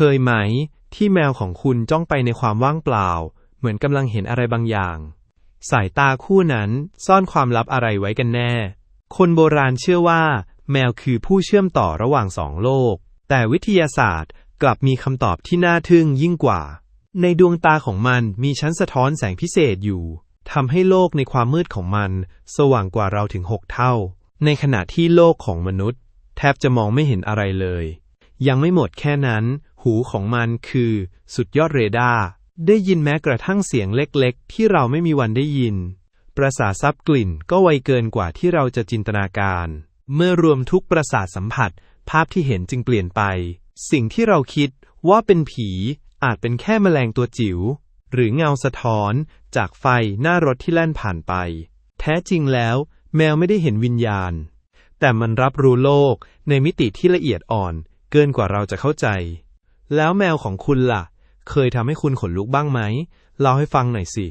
เคยไหม ที่แมวของคุณจ้องไปในความว่างเปล่า เหมือนกำลังเห็นอะไรบางอย่าง สายตาคู่นั้นซ่อนความลับอะไรไว้กันแน่ คนโบราณเชื่อว่า แมวคือผู้เชื่อมต่อระหว่างสองโลก แต่วิทยาศาสตร์กลับมีคำตอบที่น่าทึ่งยิ่งกว่า ในดวงตาของมันมีชั้นสะท้อนแสงพิเศษอยู่ทำให้โลกในความมืดของมัน สว่างกว่าเราถึงหกเท่า ในขณะที่โลกของมนุษย์ แทบจะมองไม่เห็นอะไรเลย ยังไม่หมดแค่นั้น หูของมันคือ สุดยอดเรดาร์ได้ยินแม้กระทั่งเสียงเล็กๆ ที่เราไม่มีวันได้ยิน ประสาทซับกลิ่นก็ไวเกินกว่าที่เราจะจินตนาการ เมื่อรวมทุกประสาทสัมผัส ภาพที่เห็นจึงเปลี่ยนไป สิ่งที่เราคิดว่าเป็นผีอาจเป็นแค่แมลงตัวจิ๋ว หรือเงาสะท้อนจากไฟหน้ารถที่แล่นผ่านไป แท้จริงแล้ว แมวไม่ได้เห็นวิญญาณ แต่มันรับรู้โลกในมิติที่ละเอียดอ่อน เกินกว่าเราจะเข้าใจ แล้วแมวของคุณล่ะ เคยทำให้คุณขนลุกบ้างไหมเล่าให้ฟังหน่อยสิ